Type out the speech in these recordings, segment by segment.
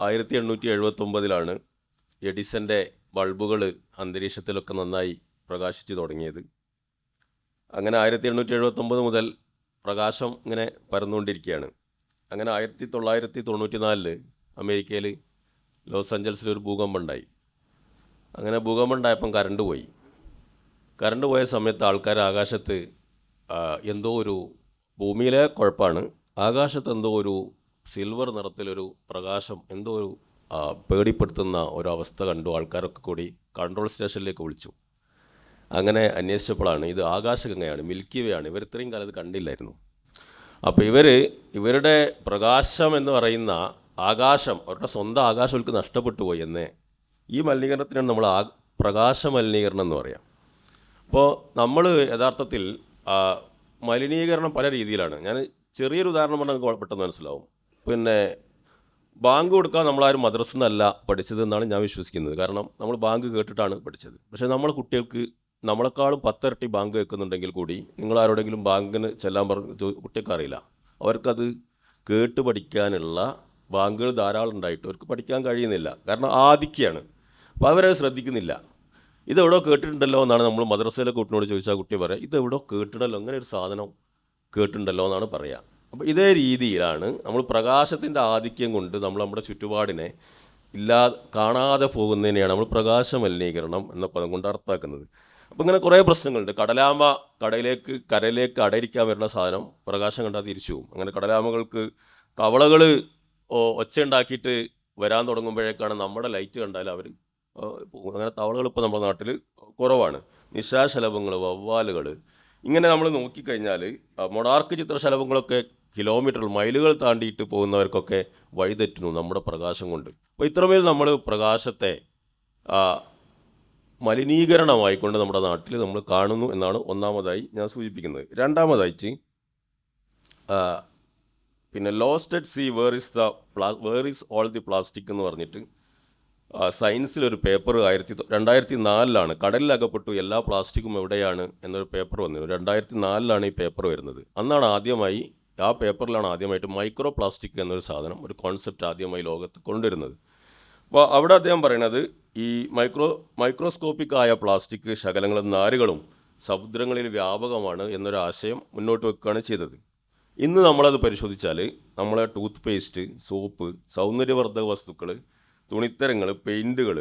ആയിരത്തി എണ്ണൂറ്റി എഴുപത്തൊമ്പതിലാണ് എഡിസന്റെ ബൾബുകൾ അന്തരീക്ഷത്തിലൊക്കെ നന്നായി പ്രകാശിച്ചു തുടങ്ങിയത്. അങ്ങനെ ആയിരത്തി എണ്ണൂറ്റി എഴുപത്തൊമ്പത് മുതൽ പ്രകാശം ഇങ്ങനെ പരന്നുകൊണ്ടിരിക്കുകയാണ്. അങ്ങനെ ആയിരത്തി തൊള്ളായിരത്തി തൊണ്ണൂറ്റി നാലിൽ അമേരിക്കയിൽ ലോസ് ആഞ്ചൽസിൽ ഒരു ഭൂകമ്പം ഉണ്ടായി അങ്ങനെ ഭൂകമ്പം ഉണ്ടായപ്പം കറണ്ട് പോയി. കറണ്ട് പോയ സമയത്ത് ആൾക്കാർ ആകാശത്ത് എന്തോ ഒരു ഭൂമിയിലെ കുഴപ്പമാണ് ആകാശത്ത് എന്തോ ഒരു സിൽവർ നിറത്തിലൊരു പ്രകാശം എന്തോ ഒരു പേടിപ്പെടുത്തുന്ന ഒരു അവസ്ഥ കണ്ടു. ആൾക്കാരൊക്കെ കൂടി കൺട്രോൾ സ്റ്റേഷനിലേക്ക് വിളിച്ചു. അങ്ങനെ അന്വേഷിച്ചപ്പോഴാണ് ഇത് ആകാശഗംഗയാണ് മിൽക്കി വേ ആണ്. ഇവർ ഇത്രയും കാലം ഇത് കണ്ടില്ലായിരുന്നു. അപ്പോൾ ഇവർ ഇവരുടെ പ്രകാശം എന്ന് പറയുന്ന ആകാശം അവരുടെ സ്വന്തം ആകാശം അവർക്ക് നഷ്ടപ്പെട്ടു പോയി എന്നേ ഈ മലിനീകരണത്തിനാണ് നമ്മൾ ആ പ്രകാശ മലിനീകരണം എന്ന് പറയാം. അപ്പോൾ നമ്മൾ യഥാർത്ഥത്തിൽ മലിനീകരണം പല രീതിയിലാണ്. ഞാൻ ചെറിയൊരു ഉദാഹരണം പറഞ്ഞാൽ പെട്ടെന്ന് മനസ്സിലാവും. പിന്നെ ബാങ്ക് കൊടുക്കാൻ നമ്മളാരും മദ്രസ എന്നല്ല പഠിച്ചത് എന്നാണ് ഞാൻ വിശ്വസിക്കുന്നത്. കാരണം നമ്മൾ ബാങ്ക് കേട്ടിട്ടാണ് പഠിച്ചത്. പക്ഷേ നമ്മൾ കുട്ടികൾക്ക് നമ്മളെക്കാളും പത്തിരട്ടി ബാങ്ക് വെക്കുന്നുണ്ടെങ്കിൽ കൂടി നിങ്ങൾ ആരോടെങ്കിലും ബാങ്കിന് ചെല്ലാൻ പറഞ്ഞ കുട്ടികൾക്ക് അറിയില്ല. അവർക്കത് കേട്ട് പഠിക്കാനുള്ള ബാങ്കുകൾ ധാരാളം ഉണ്ടായിട്ട് അവർക്ക് പഠിക്കാൻ കഴിയുന്നില്ല. കാരണം ആദിക്കാണ് അപ്പോൾ അവരത് ശ്രദ്ധിക്കുന്നില്ല. ഇതെവിടോ കേട്ടിട്ടുണ്ടല്ലോ എന്നാണ് നമ്മൾ മദ്രസയിലെ കുട്ടിനോട് ചോദിച്ചാൽ കുട്ടി പറയാം ഇതെവിടോ കേട്ടിട്ടുണ്ടല്ലോ അങ്ങനെ ഒരു സാധനം കേട്ടിട്ടുണ്ടല്ലോ എന്നാണ് പറയുക അപ്പോൾ ഇതേ രീതിയിലാണ് നമ്മൾ പ്രകാശത്തിന്റെ ആധിക്യം കൊണ്ട് നമ്മൾ നമ്മുടെ ചുറ്റുപാടിനെ ഇല്ലാ കാണാതെ പോകുന്നതിനെയാണ് നമ്മൾ പ്രകാശ മലിനീകരണം എന്ന പദം കൊണ്ട് അർത്ഥാക്കുന്നത് അപ്പോൾ ഇങ്ങനെ കുറേ പ്രശ്നങ്ങളുണ്ട്. കടലാമ കടയിലേക്ക് കരയിലേക്ക് അടയിരിക്കാൻ വരുന്ന സാധനം പ്രകാശം കണ്ടാൽ തിരിച്ചു പോകും. അങ്ങനെ കടലാമകൾക്ക് കവളകൾ ഒച്ച ഉണ്ടാക്കിയിട്ട് വരാൻ തുടങ്ങുമ്പോഴേക്കാണ് നമ്മുടെ ലൈറ്റ് കണ്ടാൽ അവർ അങ്ങനെ തവളകൾ ഇപ്പോൾ നമ്മുടെ നാട്ടിൽ കുറവാണ്. നിശാശലഭങ്ങൾ വവ്വാലുകൾ ഇങ്ങനെ നമ്മൾ നോക്കിക്കഴിഞ്ഞാൽ മൊണാർക്ക് ചിത്രശലഭങ്ങളൊക്കെ കിലോമീറ്റർ മൈലുകൾ താണ്ടിയിട്ട് പോകുന്നവർക്കൊക്കെ വഴിതെറ്റുന്നു നമ്മുടെ പ്രകാശം കൊണ്ട്. അപ്പോൾ ഇത്രമേൽ നമ്മൾ പ്രകാശത്തെ മലിനീകരണമായിക്കൊണ്ട് നമ്മുടെ നാട്ടിൽ നമ്മൾ കാണുന്നു എന്നാണ് ഒന്നാമതായി ഞാൻ സൂചിപ്പിക്കുന്നത്. രണ്ടാമതായിട്ട് പിന്നെ lost at sea where is the പ്ലാ where is all the plastic എന്ന് പറഞ്ഞിട്ട് സയൻസിലൊരു പേപ്പർ ആയിരത്തി രണ്ടായിരത്തി നാലിലാണ് കടലിലകപ്പെട്ടു എല്ലാ പ്ലാസ്റ്റിക്കും എവിടെയാണ് എന്നൊരു പേപ്പർ വന്നിരുന്നു. രണ്ടായിരത്തി നാലിലാണ് ഈ പേപ്പർ വരുന്നത്. അന്നാണ് ആദ്യമായി ആ പേപ്പറിലാണ് ആദ്യമായിട്ട് മൈക്രോ പ്ലാസ്റ്റിക് എന്നൊരു സാധനം ഒരു കോൺസെപ്റ്റ് ആദ്യമായി ലോകത്ത് കൊണ്ടുവരുന്നത്. അപ്പോൾ അവിടെ അദ്ദേഹം പറയണത് ഈ മൈക്രോ മൈക്രോസ്കോപ്പിക് ആയ പ്ലാസ്റ്റിക് ശകലങ്ങളും നാരുകളും സമുദ്രങ്ങളിൽ വ്യാപകമാണ് എന്നൊരു ആശയം മുന്നോട്ട് വെക്കുകയാണ് ചെയ്തത്. ഇന്ന് നമ്മളത് പരിശോധിച്ചാൽ നമ്മളെ ടൂത്ത് പേസ്റ്റ് സോപ്പ് സൗന്ദര്യവർദ്ധക വസ്തുക്കൾ തുണിത്തരങ്ങൾ പെയിന്റുകൾ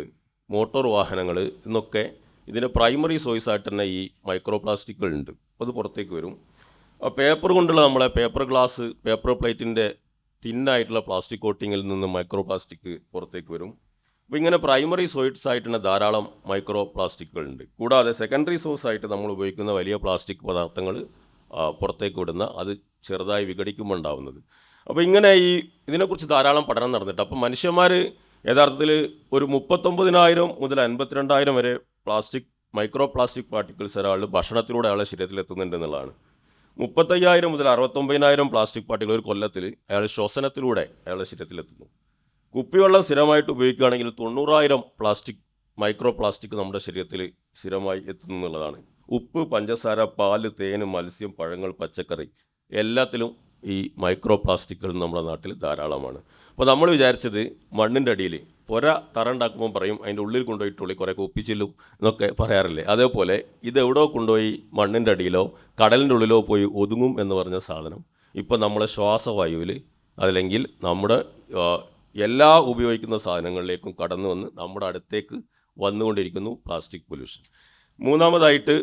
മോട്ടോർ വാഹനങ്ങൾ എന്നൊക്കെ ഇതിന്റെ പ്രൈമറി സോഴ്സ് ആയിട്ട് തന്നെ ഈ മൈക്രോ പ്ലാസ്റ്റിക്കുകൾ ഉണ്ട് അത് പുറത്തേക്ക് വരും. പേപ്പർ കൊണ്ടുള്ള നമ്മളെ പേപ്പർ ഗ്ലാസ് പേപ്പർ പ്ലേറ്റിന്റെ തിന്നായിട്ടുള്ള പ്ലാസ്റ്റിക് കോട്ടിങ്ങിൽ നിന്ന് മൈക്രോ പ്ലാസ്റ്റിക് പുറത്തേക്ക് വരും. അപ്പോൾ ഇങ്ങനെ പ്രൈമറി സോയിഡ്സ് ആയിട്ടുള്ള ധാരാളം മൈക്രോ പ്ലാസ്റ്റിക്കുകൾ ഉണ്ട് കൂടാതെ സെക്കൻഡറി സോഴ്സ് ആയിട്ട് നമ്മൾ ഉപയോഗിക്കുന്ന വലിയ പ്ലാസ്റ്റിക് പദാർത്ഥങ്ങൾ പുറത്തേക്ക് വിടുന്ന അത് ചെറുതായി വിഘടിക്കുമ്പോൾ ഉണ്ടാവുന്നത് അപ്പോൾ ഇങ്ങനെ ഈ ഇതിനെക്കുറിച്ച് ധാരാളം പഠനം നടന്നിട്ട് അപ്പോൾ മനുഷ്യന്മാർ യഥാർത്ഥത്തിൽ ഒരു മുപ്പത്തൊമ്പതിനായിരം മുതൽ അൻപത്തിരണ്ടായിരം വരെ പ്ലാസ്റ്റിക് മൈക്രോ പ്ലാസ്റ്റിക് പാർട്ടിക്കിൾസ് ഒരാൾ ഭക്ഷണത്തിലൂടെ അയാളുടെ ശരീരത്തിൽ എത്തുന്നുണ്ട് എന്നുള്ളതാണ്. മുപ്പത്തയ്യായിരം മുതൽ അറുപത്തൊമ്പതിനായിരം പ്ലാസ്റ്റിക് പാർട്ടികൾ ഒരു കൊല്ലത്തിൽ അയാൾ ശ്വസനത്തിലൂടെ അയാളുടെ ശരീരത്തിലെത്തുന്നു. കുപ്പിവെള്ളം സ്ഥിരമായിട്ട് ഉപയോഗിക്കുകയാണെങ്കിൽ തൊണ്ണൂറായിരം പ്ലാസ്റ്റിക് മൈക്രോ പ്ലാസ്റ്റിക് നമ്മുടെ ശരീരത്തിൽ സ്ഥിരമായി എത്തുന്നു എന്നുള്ളതാണ്. ഉപ്പ് പഞ്ചസാര പാൽ തേന് മത്സ്യം പഴങ്ങൾ പച്ചക്കറി എല്ലാത്തിലും ഈ മൈക്രോ പ്ലാസ്റ്റിക്കുകൾ നമ്മുടെ നാട്ടിൽ ധാരാളമാണ്. അപ്പോൾ നമ്മൾ വിചാരിച്ചത് മണ്ണിന്റെ അടിയിൽ പുര തറ ഉണ്ടാക്കുമ്പോൾ പറയും അതിന്റെ ഉള്ളിൽ കൊണ്ടുപോയിട്ടുള്ളി കുറേ കുപ്പിച്ചില്ലും എന്നൊക്കെ പറയാറില്ലേ? അതേപോലെ ഇത് കൊണ്ടുപോയി മണ്ണിന്റെ അടിയിലോ കടലിന്റെ ഉള്ളിലോ പോയി ഒതുങ്ങും എന്ന് പറഞ്ഞ സാധനം ഇപ്പോൾ നമ്മളെ ശ്വാസവായുവിൽ അതല്ലെങ്കിൽ നമ്മുടെ എല്ലാ ഉപയോഗിക്കുന്ന സാധനങ്ങളിലേക്കും കടന്നു വന്ന് നമ്മുടെ അടുത്തേക്ക് വന്നുകൊണ്ടിരിക്കുന്നു പ്ലാസ്റ്റിക് പൊല്യൂഷൻ. മൂന്നാമതായിട്ട്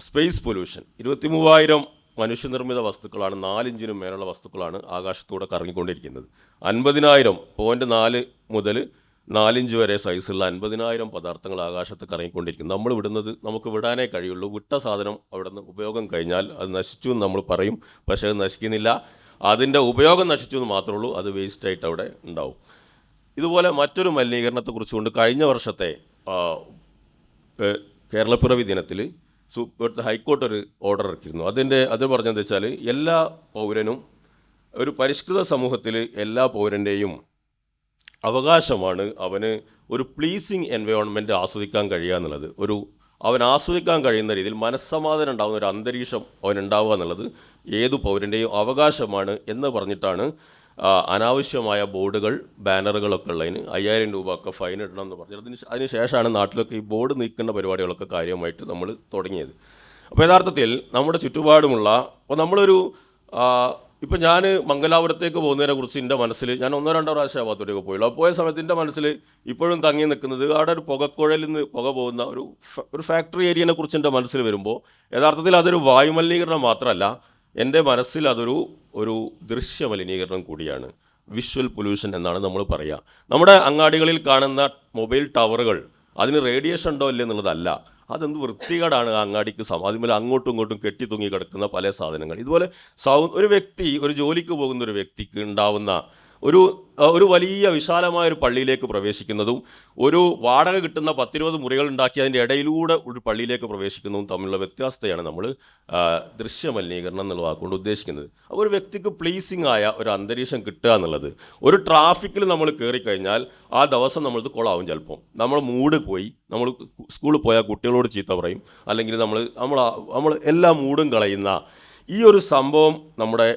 സ്പേസ് പൊല്യൂഷൻ. ഇരുപത്തി മൂവായിരം മനുഷ്യനിർമ്മിത വസ്തുക്കളാണ് നാലിഞ്ചിനും മേലുള്ള വസ്തുക്കളാണ് ആകാശത്തൂടെ കറങ്ങിക്കൊണ്ടിരിക്കുന്നത്. അൻപതിനായിരം പോയിന്റ് നാല് മുതൽ നാലിഞ്ച് വരെ സൈസുള്ള അൻപതിനായിരം പദാർത്ഥങ്ങൾ ആകാശത്ത് കറങ്ങിക്കൊണ്ടിരിക്കുന്നു. നമ്മൾ വിടുന്നത് നമുക്ക് വിടാനേ കഴിയുള്ളൂ. വിട്ട സാധനം അവിടെ നിന്ന് ഉപയോഗം കഴിഞ്ഞാൽ അത് നശിച്ചു എന്ന് നമ്മൾ പറയും. പക്ഷേ അത് നശിക്കുന്നില്ല. അതിന്റെ ഉപയോഗം നശിച്ചു എന്ന് മാത്രമേ ഉള്ളൂ. അത് വേസ്റ്റായിട്ട് അവിടെ ഉണ്ടാവും. ഇതുപോലെ മറ്റൊരു മലിനീകരണത്തെക്കുറിച്ചുകൊണ്ട് കഴിഞ്ഞ വർഷത്തെ കേരളപ്പിറവി ദിനത്തിൽ ഇവിടുത്തെ ഹൈക്കോർട്ട് ഒരു ഓർഡർ ഇറക്കിയിരുന്നു. അതിന്റെ അത് പറഞ്ഞതെന്ന് വെച്ചാൽ എല്ലാ പൗരനും ഒരു പരിഷ്കൃത സമൂഹത്തിൽ എല്ലാ പൗരന്റെയും അവകാശമാണ് അവന് ഒരു പ്ലീസിങ് എൻവയോൺമെന്റ് ആസ്വദിക്കാൻ കഴിയുക എന്നുള്ളത്. ഒരു അവൻ ആസ്വദിക്കാൻ കഴിയുന്ന രീതിയിൽ മനസ്സമാധാനം ഉണ്ടാകുന്ന ഒരു അന്തരീക്ഷം അവനുണ്ടാവുക എന്നുള്ളത് ഏതു പൗരന്റെയും അവകാശമാണ് എന്ന് പറഞ്ഞിട്ടാണ് അനാവശ്യമായ ബോർഡുകൾ ബാനറുകളൊക്കെ ഉള്ളതിന് അയ്യായിരം രൂപ ഒക്കെ ഫൈൻ ഇടണം എന്ന് പറഞ്ഞു. അതിന് അതിന് ശേഷമാണ് നാട്ടിലൊക്കെ ഈ ബോർഡ് നീക്കുന്ന പരിപാടികളൊക്കെ കാര്യമായിട്ട് നമ്മൾ തുടങ്ങിയത്. അപ്പോൾ യഥാർത്ഥത്തിൽ നമ്മുടെ ചുറ്റുപാടുമുള്ള അപ്പോൾ നമ്മളൊരു ഇപ്പം ഞാൻ മംഗലാപുരത്തേക്ക് പോകുന്നതിനെ കുറിച്ച് എന്റെ മനസ്സിൽ ഞാൻ ഒന്നോ രണ്ടോ പ്രാവശ്യം ആ ഭാഗത്തോട്ടേക്ക് പോയുള്ളൂ. പോയ സമയത്ത് എന്റെ മനസ്സിൽ ഇപ്പോഴും തങ്ങി നിൽക്കുന്നത് അവിടെ ഒരു പുകക്കുഴലിൽ നിന്ന് പുക പോകുന്ന ഒരു ഒരു ഫാക്ടറി ഏരിയനെ കുറിച്ച് എന്റെ മനസ്സിൽ വരുമ്പോൾ യഥാർത്ഥത്തിൽ അതൊരു വായുമലിനീകരണം മാത്രമല്ല എന്റെ മനസ്സിൽ അതൊരു ഒരു ദൃശ്യമലിനീകരണം കൂടിയാണ്. വിഷ്വൽ പൊല്യൂഷൻ എന്നാണ് നമ്മൾ പറയുക നമ്മുടെ അങ്ങാടികളിൽ കാണുന്ന മൊബൈൽ ടവറുകൾ അതിന് റേഡിയേഷൻ ഉണ്ടോ ഇല്ലേ എന്നുള്ളതല്ല. അതെന്ത് വൃത്തികേടാണ് ആ അങ്ങാടിക്ക് സമ അതുപോലെ അങ്ങോട്ടും ഇങ്ങോട്ടും കെട്ടി തൂങ്ങി കിടക്കുന്ന പല സാധനങ്ങൾ. ഇതുപോലെ സൗ ഒരു വ്യക്തി ഒരു ജോലിക്ക് പോകുന്ന ഒരു വ്യക്തിക്ക് ഉണ്ടാവുന്ന ഒരു ഒരു വലിയ വിശാലമായ ഒരു പള്ളിയിലേക്ക് പ്രവേശിക്കുന്നതും ഒരു വാടക കിട്ടുന്ന പത്തിരുപത് മുറികൾ ഉണ്ടാക്കി അതിന്റെ ഇടയിലൂടെ ഒരു പള്ളിയിലേക്ക് പ്രവേശിക്കുന്നതും തമ്മിലുള്ള വ്യത്യാസത്തെയാണ് നമ്മൾ ദൃശ്യമലിനീകരണം എന്നുള്ള വാക്കുകൊണ്ട് ഉദ്ദേശിക്കുന്നത്. അപ്പോൾ ഒരു വ്യക്തിക്ക് പ്ലീസിങ് ആയ ഒരു അന്തരീക്ഷം കിട്ടുക എന്നുള്ളത് ഒരു ട്രാഫിക്കിൽ നമ്മൾ കയറിക്കഴിഞ്ഞാൽ ആ ദിവസം നമ്മളത് കൊളാവും ചിലപ്പം. നമ്മൾ മൂഡ് പോയി നമ്മൾ സ്കൂളിൽ പോയാൽ കുട്ടികളോട് ചീത്ത പറയും അല്ലെങ്കിൽ നമ്മൾ നമ്മൾ നമ്മൾ എല്ലാ മൂഡും കളയുന്ന ഈ ഒരു സംഭവം നമ്മുടെ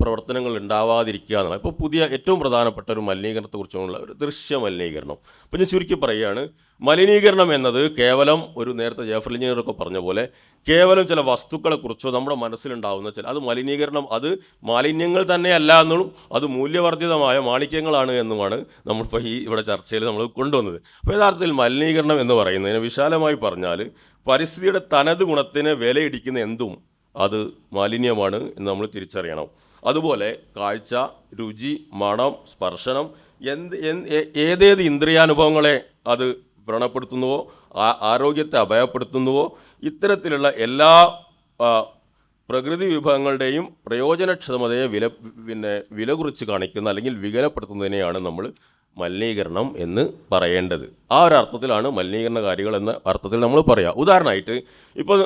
പ്രവർത്തനങ്ങൾ ഉണ്ടാവാതിരിക്കുക എന്നുള്ളത് ഇപ്പോൾ പുതിയ ഏറ്റവും പ്രധാനപ്പെട്ട ഒരു മലിനീകരണത്തെക്കുറിച്ചുള്ള ഒരു ദൃശ്യ മലിനീകരണം അപ്പോൾ ഞാൻ ചുരുക്കി പറയുകയാണ് മലിനീകരണം എന്നത് കേവലം ഒരു നേരത്തെ ജേഫർ എഞ്ചിനീയറൊക്കെ പറഞ്ഞ പോലെ കേവലം ചില വസ്തുക്കളെക്കുറിച്ചോ നമ്മുടെ മനസ്സിലുണ്ടാവുന്ന ചില അത് മലിനീകരണം അത് മാലിന്യങ്ങൾ തന്നെയല്ല എന്നും അത് മൂല്യവർദ്ധിതമായ മാണിക്യങ്ങളാണ് എന്നുമാണ് നമ്മളിപ്പോൾ ഈ ഇവിടെ ചർച്ചയിൽ നമ്മൾ കൊണ്ടുവന്നത്. അപ്പോൾ യഥാർത്ഥത്തിൽ മലിനീകരണം എന്ന് പറയുന്നതിന് വിശാലമായി പറഞ്ഞാൽ പരിസ്ഥിതിയുടെ തനത് ഗുണത്തിന് വിലയിടിക്കുന്ന എന്തും അത് മാലിന്യമാണ് എന്ന് നമ്മൾ തിരിച്ചറിയണം. അതുപോലെ കാഴ്ച രുചി മണം സ്പർശനം എന്ത് ഏതേത് ഇന്ദ്രിയാനുഭവങ്ങളെ അത് വ്രണപ്പെടുത്തുന്നുവോ ആരോഗ്യത്തെ അഭയപ്പെടുത്തുന്നുവോ ഇത്തരത്തിലുള്ള എല്ലാ പ്രകൃതി വിഭവങ്ങളുടെയും പ്രയോജനക്ഷമതയെ വില പിന്നെ വില കുറിച്ച് കാണിക്കുന്ന അല്ലെങ്കിൽ വികലപ്പെടുത്തുന്നതിനെയാണ് നമ്മൾ മലിനീകരണം എന്ന് പറയേണ്ടത്. ആ ഒരു അർത്ഥത്തിലാണ് മലിനീകരണ കാര്യങ്ങൾ എന്ന അർത്ഥത്തിൽ നമ്മൾ പറയുക ഉദാഹരണമായിട്ട് ഇപ്പോൾ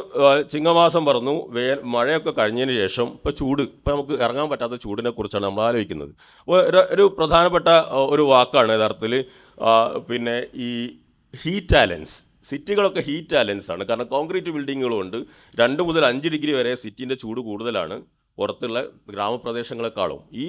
ചിങ്ങമാസം പറഞ്ഞു വേ മഴയൊക്കെ കഴിഞ്ഞതിന് ശേഷം ഇപ്പോൾ ചൂട് ഇപ്പോൾ നമുക്ക് ഇറങ്ങാൻ പറ്റാത്ത ചൂടിനെ കുറിച്ചാണ് നമ്മൾ ആലോചിക്കുന്നത്. ഒരു പ്രധാനപ്പെട്ട ഒരു വാക്കാണ് യഥാർത്ഥത്തിൽ പിന്നെ ഈ ഹീറ്റ് ആലൻസ് സിറ്റികളൊക്കെ ഹീറ്റ് ആലൻസ് ആണ്. കാരണം കോൺക്രീറ്റ് ബിൽഡിങ്ങുകളുണ്ട് രണ്ട് മുതൽ അഞ്ച് ഡിഗ്രി വരെ സിറ്റിന്റെ ചൂട് കൂടുതലാണ്. പുറത്തുള്ള ഗ്രാമപ്രദേശങ്ങളെക്കാളും. ഈ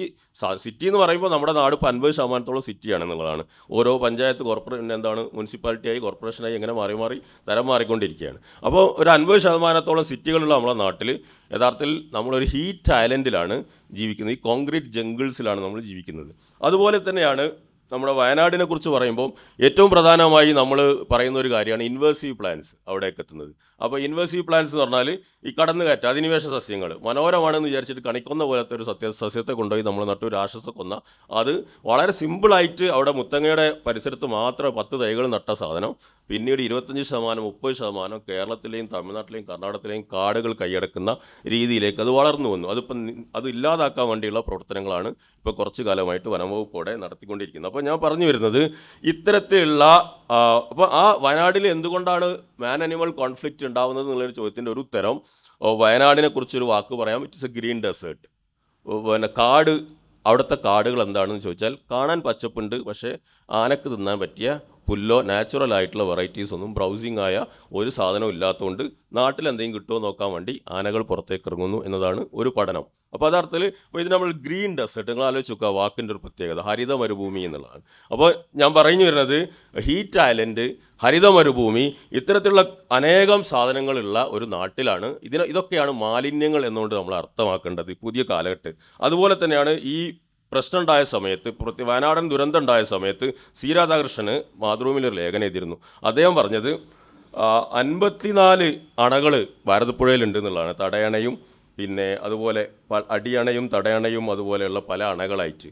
സിറ്റി എന്ന് പറയുമ്പോൾ നമ്മുടെ നാട് ഇപ്പോൾ അൻപത് ശതമാനത്തോളം സിറ്റിയാണ് എന്നുള്ളതാണ്. ഓരോ പഞ്ചായത്ത് കോർപ്പറേഷൻ എന്താണ് മുനിസിപ്പാലിറ്റിയായി കോർപ്പറേഷനായി ഇങ്ങനെ മാറി മാറി തരം മാറിക്കൊണ്ടിരിക്കുകയാണ്. അപ്പോൾ ഒരു അൻപത് ശതമാനത്തോളം സിറ്റികളുള്ള നമ്മുടെ നാട്ടിൽ യഥാർത്ഥത്തിൽ നമ്മളൊരു ഹീറ്റ് ഐലൻഡിലാണ് ജീവിക്കുന്നത്. ഈ കോൺക്രീറ്റ് ജംഗിൾസിലാണ് നമ്മൾ ജീവിക്കുന്നത്. അതുപോലെ തന്നെയാണ് നമ്മുടെ വയനാടിനെ കുറിച്ച് പറയുമ്പോൾ ഏറ്റവും പ്രധാനമായി നമ്മൾ പറയുന്ന ഒരു കാര്യമാണ് ഇൻവേഴ്സീവ് പ്ലാൻസ് അവിടേക്ക് എത്തുന്നത്. അപ്പോൾ ഇൻവേസീവ് പ്ലാന്റ്സ് എന്ന് പറഞ്ഞാൽ ഈ കടന്നുകയറ്റം അധിനിവേശ സസ്യങ്ങൾ മനോഹരമാണെന്ന് വിചാരിച്ചിട്ട് കണിക്കൊന്ന പോലത്തെ ഒരു സത്യ സസ്യത്തെ കൊണ്ടുപോയി നമ്മൾ നട്ടു രാക്ഷസ കൊന്ന അത് വളരെ സിമ്പിളായിട്ട് അവിടെ മുത്തങ്ങയുടെ പരിസരത്ത് മാത്രം പത്ത് തൈകൾ നട്ട സാധനം. പിന്നീട് ഇരുപത്തഞ്ച് ശതമാനം മുപ്പത് ശതമാനം കേരളത്തിലെയും തമിഴ്നാട്ടിലെയും കർണാടകത്തിലെയും കാടുകൾ കൈയടക്കുന്ന രീതിയിലേക്ക് അത് വളർന്നു വന്നു. അതിപ്പം അത് ഇല്ലാതാക്കാൻ വേണ്ടിയുള്ള പ്രവർത്തനങ്ങളാണ് ഇപ്പോൾ കുറച്ച് കാലമായിട്ട് വനംവകുപ്പോടെ നടത്തിക്കൊണ്ടിരിക്കുന്നത്. അപ്പോൾ ഞാൻ പറഞ്ഞു വരുന്നത് ഇത്തരത്തിലുള്ള അപ്പോൾ ആ വയനാട്ടിൽ എന്തുകൊണ്ടാണ് മാൻ അനിമൽ കോൺഫ്ലിക്റ്റ് ഉണ്ടാവുന്നത് എന്നുള്ളൊരു ചോദ്യത്തിന്റെ ഒരു ഉത്തരം വയനാടിനെ കുറിച്ചൊരു വാക്ക് പറയാം. ഇറ്റ്സ് എ ഗ്രീൻ ഡെസേർട്ട് പിന്നെ കാട് അവിടുത്തെ കാടുകൾ എന്താണെന്ന് ചോദിച്ചാൽ കാണാൻ പച്ചപ്പുണ്ട് പക്ഷേ ആനക്ക് തിന്നാൻ പറ്റിയ പുല്ലോ നാച്ചുറൽ ആയിട്ടുള്ള വെറൈറ്റീസ് ഒന്നും ബ്രൗസിങ് ആയ ഒരു സാധനവും ഇല്ലാത്തതുകൊണ്ട് നാട്ടിൽ എന്തെങ്കിലും കിട്ടുമോ നോക്കാൻ വേണ്ടി ആനകൾ പുറത്തേക്ക് ഇറങ്ങുന്നു എന്നതാണ് ഒരു പഠനം. അപ്പോൾ അതർത്ഥത്തിൽ ഇത് നമ്മൾ ഗ്രീൻ ഡെസേർട്ട് നിങ്ങൾ ആലോചിച്ച് നോക്കുക വാക്കിന്റെ ഒരു പ്രത്യേകത ഹരിത മരുഭൂമി എന്നുള്ളതാണ്. അപ്പോൾ ഞാൻ പറഞ്ഞു വരുന്നത് ഹീറ്റ് ഐലൻഡ് ഹരിത മരുഭൂമി ഇത്തരത്തിലുള്ള അനേകം സാധനങ്ങളുള്ള ഒരു നാട്ടിലാണ്. ഇതിന് ഇതൊക്കെയാണ് മാലിന്യങ്ങൾ എന്നുകൊണ്ട് നമ്മൾ അർത്ഥമാക്കേണ്ടത് പുതിയ കാലഘട്ടം അതുപോലെ തന്നെയാണ് ഈ പ്രശ്നം ഉണ്ടായ സമയത്ത് പ്രത്യേക വയനാടൻ ദുരന്തം ഉണ്ടായ സമയത്ത് സി രാധാകൃഷ്ണന് ഒരു ലേഖനം എഴുതിയിരുന്നു. അദ്ദേഹം പറഞ്ഞത് അൻപത്തിനാല് അണകൾ ഭാരതപ്പുഴയിലുണ്ട് എന്നുള്ളതാണ്. തടയണയും പിന്നെ അതുപോലെ അടിയണയും തടയണയും അതുപോലെയുള്ള പല അണകളായിട്ട്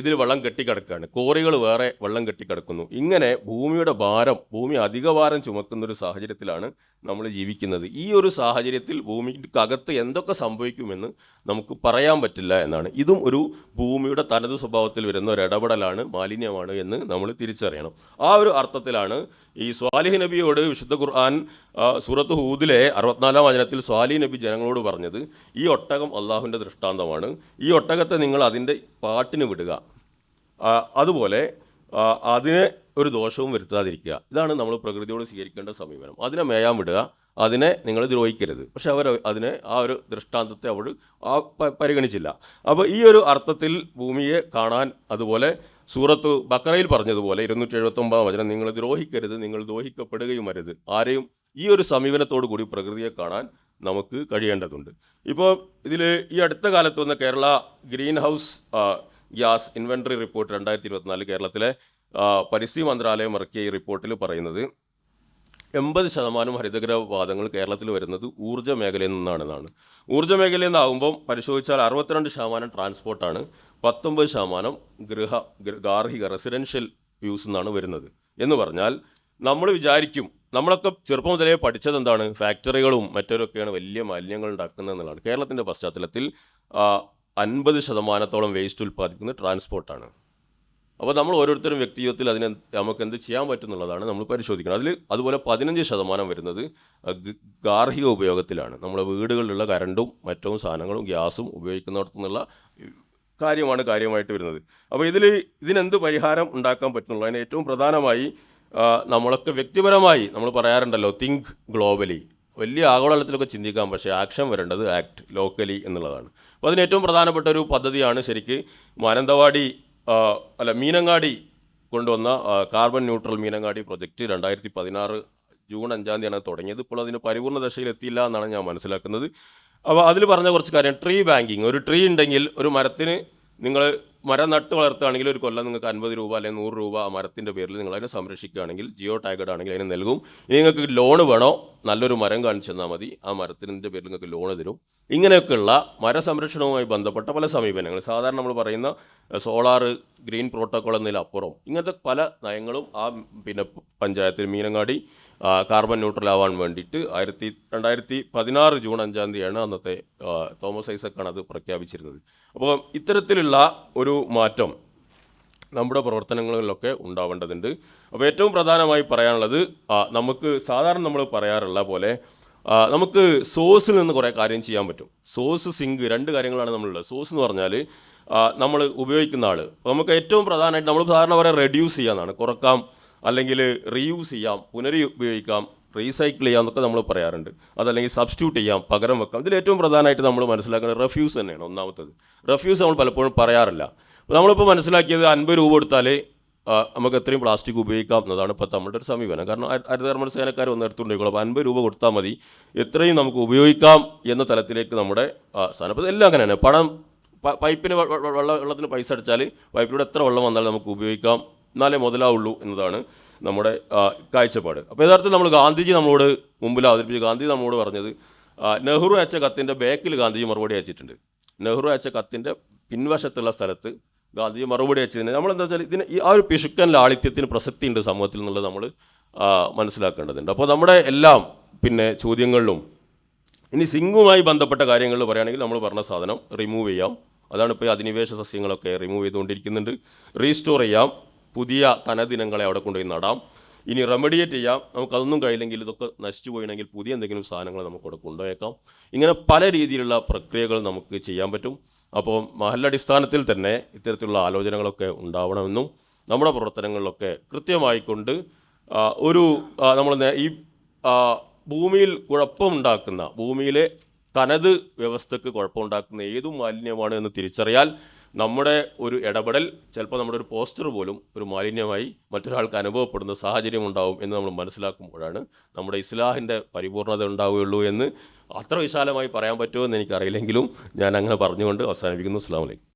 ഇതിൽ വെള്ളം കെട്ടിക്കിടക്കുകയാണ് കോറികൾ വേറെ വെള്ളം കെട്ടിക്കിടക്കുന്നു. ഇങ്ങനെ ഭൂമിയുടെ ഭാരം ഭൂമി അധിക ഭാരം ചുമക്കുന്ന ഒരു സാഹചര്യത്തിലാണ് നമ്മൾ ജീവിക്കുന്നത്. ഈ ഒരു സാഹചര്യത്തിൽ ഭൂമിക്കകത്ത് എന്തൊക്കെ സംഭവിക്കുമെന്ന് നമുക്ക് പറയാൻ പറ്റില്ല എന്നാണ്. ഇതും ഒരു ഭൂമിയുടെ തനത് സ്വഭാവത്തിൽ വരുന്ന ഒരു ഇടപെടലാണ് മാലിന്യമാണ് എന്ന് നമ്മൾ തിരിച്ചറിയണം. ആ ഒരു അർത്ഥത്തിലാണ് ഈ സ്വാലിഹ് നബിയോട് വിശുദ്ധ ഖുർആൻ സൂറത്ത് ഹൂദിലെ അറുപത്തിനാലാം വചനത്തിൽ സ്വാലിഹ് നബി ജനങ്ങളോട് പറഞ്ഞത് ഈ ഒട്ടകം അള്ളാഹുവിന്റെ ദൃഷ്ടാന്തമാണ്. ഈ ഒട്ടകത്തെ നിങ്ങൾ അതിന്റെ പാട്ടിന് വിടുക. അതുപോലെ അതിന് ഒരു ദോഷവും വരുത്താതിരിക്കുക. ഇതാണ് നമ്മൾ പ്രകൃതിയോട് സ്വീകരിക്കേണ്ട സമീപനം. അതിനെ മേയാൻ വിടുക അതിനെ നിങ്ങൾ ദ്രോഹിക്കരുത്. പക്ഷെ അവർ അതിനെ ആ ഒരു ദൃഷ്ടാന്തത്തെ അവർ ആ പരിഗണിച്ചില്ല. അപ്പോൾ ഈ ഒരു അർത്ഥത്തിൽ ഭൂമിയെ കാണാൻ അതുപോലെ സൂറത്ത് ബക്കറയിൽ പറഞ്ഞതുപോലെ ഇരുന്നൂറ്റി എഴുപത്തൊമ്പതാം വചനം നിങ്ങൾ ദ്രോഹിക്കരുത് നിങ്ങൾ ദ്രോഹിക്കപ്പെടുകയും അരുത്. ആരെയും ഈ ഒരു സമീപനത്തോടു കൂടി പ്രകൃതിയെ കാണാൻ നമുക്ക് കഴിയേണ്ടതുണ്ട്. ഇപ്പോൾ ഇതിൽ ഈ അടുത്ത കാലത്ത് വന്ന Kerala greenhouse gas inventory report രണ്ടായിരത്തി ഇരുപത്തിനാല് കേരളത്തിലെ പരിസ്ഥിതി മന്ത്രാലയം ഇറക്കിയ ഈ റിപ്പോർട്ടിൽ പറയുന്നത് എൺപത് ശതമാനം ഹരിതഗ്രഹവാദങ്ങൾ കേരളത്തിൽ വരുന്നത് ഊർജ മേഖലയിൽ നിന്നാണെന്നാണ്. ഊർജ മേഖലയിൽ നിന്നാകുമ്പം പരിശോധിച്ചാൽ അറുപത്തിരണ്ട് ശതമാനം ട്രാൻസ്പോർട്ടാണ് പത്തൊമ്പത് ശതമാനം ഗൃഹ ഗാർഹിക റെസിഡൻഷ്യൽ യൂസ് എന്നാണ് വരുന്നത്. എന്ന് പറഞ്ഞാൽ നമ്മൾ വിചാരിക്കും നമ്മളൊക്കെ ചെറുപ്പം മുതലേ പഠിച്ചത് എന്താണ്? ഫാക്ടറികളും മറ്റൊരൊക്കെയാണ് വലിയ മാലിന്യങ്ങൾ ഉണ്ടാക്കുന്നത് എന്നുള്ളതാണ്. കേരളത്തിന്റെ പശ്ചാത്തലത്തിൽ അൻപത് ശതമാനത്തോളം വേസ്റ്റ് ഉൽപ്പാദിക്കുന്നത് ട്രാൻസ്പോർട്ടാണ് അപ്പോൾ നമ്മൾ ഓരോരുത്തരും വ്യക്തിജീവിതത്തിൽ അതിനെ നമുക്ക് എന്ത് ചെയ്യാൻ പറ്റുന്നുള്ളതാണ് നമ്മൾ പരിശോധിക്കണം. അതിൽ അതുപോലെ പതിനഞ്ച് ശതമാനം വരുന്നത് ഗാർഹിക ഉപയോഗത്തിലാണ്. നമ്മുടെ വീടുകളിലുള്ള കരണ്ടും മറ്റും സാധനങ്ങളും ഗ്യാസും ഉപയോഗിക്കുന്നിടത്തു നിന്നുള്ള കാര്യമാണ് കാര്യമായിട്ട് വരുന്നത്. അപ്പോൾ ഇതിൽ ഇതിനെന്ത് പരിഹാരം ഉണ്ടാക്കാൻ പറ്റുന്നുള്ളൂ? അതിന് ഏറ്റവും പ്രധാനമായി നമ്മളൊക്കെ വ്യക്തിപരമായി നമ്മൾ പറയാറുണ്ടല്ലോ തിങ്ക് ഗ്ലോബലി വലിയ ആഗോളതലത്തിലൊക്കെ ചിന്തിക്കാം പക്ഷേ ആക്ഷൻ വരേണ്ടത് ആക്ട് ലോക്കലി എന്നുള്ളതാണ്. അപ്പോൾ അതിന് ഏറ്റവും പ്രധാനപ്പെട്ട ഒരു പദ്ധതിയാണ് ശരിക്ക് മാനന്തവാടി അല്ല മീനങ്ങാടി കൊണ്ടുവന്ന കാർബൺ ന്യൂട്രൽ മീനങ്ങാടി പ്രൊജക്റ്റ് രണ്ടായിരത്തി പതിനാറ് ജൂൺ അഞ്ചാം തീയതിയാണ് തുടങ്ങിയത്. ഇപ്പോൾ അതിന് പരിപൂർണ ദശയിൽ എത്തിയില്ല എന്നാണ് ഞാൻ മനസ്സിലാക്കുന്നത്. അപ്പോൾ അതിൽ പറഞ്ഞ കുറച്ച് കാര്യം. ട്രീ ബാങ്കിങ് ഒരു ട്രീ ഉണ്ടെങ്കിൽ ഒരു മരത്തിന് നിങ്ങൾ മരം നട്ട് വളർത്തുകയാണെങ്കിൽ ഒരു കൊല്ലം നിങ്ങൾക്ക് അൻപത് രൂപ അല്ലെങ്കിൽ നൂറ് രൂപ ആ മരത്തിന്റെ പേരിൽ നിങ്ങൾ അതിനെ സംരക്ഷിക്കുകയാണെങ്കിൽ ജിയോ ടാഗഡ് ആണെങ്കിൽ അതിന് നൽകും. ഇനി നിങ്ങൾക്ക് ലോണ് വേണോ? നല്ലൊരു മരം കാണിച്ചു തന്നാൽ മതി. ആ മരത്തിന്റെ പേരിൽ നിങ്ങൾക്ക് ലോണ് തരും. ഇങ്ങനെയൊക്കെയുള്ള മരസംരക്ഷണവുമായി ബന്ധപ്പെട്ട പല സമീപനങ്ങൾ. സാധാരണ നമ്മൾ പറയുന്ന സോളാർ ഗ്രീൻ പ്രോട്ടോക്കോൾ എന്നതിലപ്പുറം ഇങ്ങനത്തെ പല നയങ്ങളും ആ പിന്നെ പഞ്ചായത്തിൽ മീനങ്ങാടി കാർബൺ ന്യൂട്രൽ ആവാൻ വേണ്ടിയിട്ട് ആയിരത്തി രണ്ടായിരത്തി പതിനാറ് ജൂൺ അഞ്ചാം തീയതിയാണ് അന്നത്തെ തോമസ് ഐസക്കാണ് അത് പ്രഖ്യാപിച്ചിരുന്നത്. അപ്പോൾ ഇത്തരത്തിലുള്ള ഒരു മാറ്റം നമ്മുടെ പ്രവർത്തനങ്ങളിലൊക്കെ ഉണ്ടാവേണ്ടതുണ്ട്. അപ്പോൾ ഏറ്റവും പ്രധാനമായി പറയാനുള്ളത് നമുക്ക് സാധാരണ നമ്മൾ പറയാറുള്ള പോലെ നമുക്ക് സോഴ്സിൽ നിന്ന് കുറേ കാര്യം ചെയ്യാൻ പറ്റും. സോഴ്സ് സിങ്ക് രണ്ട് കാര്യങ്ങളാണ് നമ്മളുള്ളത് സോഴ്സ് എന്ന് പറഞ്ഞാൽ നമ്മൾ ഉപയോഗിക്കുന്ന ആൾ നമുക്ക് ഏറ്റവും പ്രധാനമായിട്ട് നമ്മൾ സാധാരണ പറയാം റെഡ്യൂസ് ചെയ്യാന്നാണ്. കുറക്കാം അല്ലെങ്കിൽ റീയൂസ് ചെയ്യാം പുനരുപയോഗിക്കാം റീസൈക്കിൾ ചെയ്യാം എന്നൊക്കെ നമ്മൾ പറയാറുണ്ട്. അതല്ലെങ്കിൽ സബ്സ്റ്റിറ്റ്യൂട്ട് ചെയ്യാം പകരം വെക്കാം. ഇതിൽ ഏറ്റവും പ്രധാനമായിട്ട് നമ്മൾ മനസ്സിലാക്കുന്നത് റെഫ്യൂസ് തന്നെയാണ് ഒന്നാമത്തത്. റെഫ്യൂസ് നമ്മൾ പലപ്പോഴും പറയാറില്ല. നമ്മളിപ്പോൾ മനസ്സിലാക്കിയത് അൻപത് രൂപ കൊടുത്താൽ നമുക്ക് എത്രയും പ്ലാസ്റ്റിക് ഉപയോഗിക്കാം എന്നതാണ് ഇപ്പോൾ നമ്മുടെ ഒരു സമീപനം. കാരണം ഹരി- ഹരിതകർമ്മ സേനക്കാർ വന്ന് എടുത്തുകൊണ്ടിരിക്കുള്ളൂ അപ്പോൾ അൻപത് രൂപ കൊടുത്താൽ മതി. എത്രയും നമുക്ക് ഉപയോഗിക്കാം എന്ന തലത്തിലേക്ക് നമ്മുടെ ആ, സാധനം അപ്പോൾ ഇതെല്ലാം അങ്ങനെയാണ്. പണം പ- പൈപ്പിന് വെള്ളം വെള്ളത്തിന് പൈസ അടിച്ചാൽ പൈപ്പിലൂടെ എത്ര വെള്ളം വന്നാലും നമുക്ക് ഉപയോഗിക്കാം. എന്നാലേ മുതലാവുള്ളൂ എന്നതാണ് നമ്മുടെ കാഴ്ചപ്പാട്. അപ്പോൾ യഥാർത്ഥത്തിൽ നമ്മൾ ഗാന്ധിജി നമ്മളോട് മുമ്പിൽ അവതരിപ്പിച്ച് ഗാന്ധി നമ്മളോട് പറഞ്ഞത് നെഹ്റു അയച്ച കത്തിന്റെ ബാക്കിൽ ഗാന്ധിജി മറുപടി അയച്ചിട്ടുണ്ട്. നെഹ്റു അയച്ച കത്തിന്റെ പിൻവശത്തുള്ള സ്ഥലത്ത് ഗാന്ധിജി മറുപടി അയച്ചതിന് നമ്മളെന്താ വെച്ചാൽ ഇതിന് ആ ഒരു പിശുക്കൻ ലാളിത്യത്തിന് പ്രസക്തി ഉണ്ട് സമൂഹത്തിൽ എന്നുള്ളത് നമ്മൾ മനസ്സിലാക്കേണ്ടതുണ്ട്. അപ്പോൾ നമ്മുടെ എല്ലാം പിന്നെ ചോദ്യങ്ങളിലും ഇനി സിംഗുമായി ബന്ധപ്പെട്ട കാര്യങ്ങളിൽ പറയുകയാണെങ്കിൽ നമ്മൾ പറഞ്ഞ സാധനം റിമൂവ് ചെയ്യാം. അതാണ് ഇപ്പോൾ അധിനിവേശ സസ്യങ്ങളൊക്കെ റിമൂവ് ചെയ്തുകൊണ്ടിരിക്കുന്നുണ്ട്. റീസ്റ്റോർ ചെയ്യാം. പുതിയ തനദിനങ്ങളെ അവിടെ കൊണ്ടുപോയി നടാം. ഇനി റെമഡിയേറ്റ് ചെയ്യാം. നമുക്കതൊന്നും കഴിയില്ലെങ്കിൽ ഇതൊക്കെ നശിച്ചു പോയിണെങ്കിൽ പുതിയ എന്തെങ്കിലും സാധനങ്ങൾ നമുക്ക് അവിടെ കൊണ്ടുപോയേക്കാം. ഇങ്ങനെ പല രീതിയിലുള്ള പ്രക്രിയകൾ നമുക്ക് ചെയ്യാൻ പറ്റും. അപ്പോൾ മഹല്ലടിസ്ഥാനത്തിൽ തന്നെ ഇത്തരത്തിലുള്ള ആലോചനകളൊക്കെ ഉണ്ടാവണമെന്നും നമ്മുടെ പ്രവർത്തനങ്ങളിലൊക്കെ കൃത്യമായിക്കൊണ്ട് ഒരു നമ്മൾ ഈ ഭൂമിയിൽ കുഴപ്പമുണ്ടാക്കുന്ന ഭൂമിയിലെ തനത് വ്യവസ്ഥക്ക് കുഴപ്പമുണ്ടാക്കുന്ന ഏതും മാലിന്യമാണ് എന്ന് തിരിച്ചറിയാൽ നമ്മുടെ ഒരു ഇടപെടൽ ചിലപ്പോൾ നമ്മുടെ ഒരു പോസ്റ്റർ പോലും ഒരു മാലിന്യമായി മറ്റൊരാൾക്ക് അനുഭവപ്പെടുന്ന സാഹചര്യം ഉണ്ടാവും എന്ന് നമ്മൾ മനസ്സിലാക്കുമ്പോഴാണ് നമ്മുടെ ഇസ്ലാഹിന്റെ പരിപൂർണത ഉണ്ടാവുകയുള്ളൂ എന്ന് അത്ര വിശാലമായി പറയാൻ പറ്റുമോ എന്ന് എനിക്കറിയില്ലെങ്കിലും ഞാൻ അങ്ങനെ പറഞ്ഞുകൊണ്ട് അവസാനിപ്പിക്കുന്നു. അസ്സാം വലൈക്കും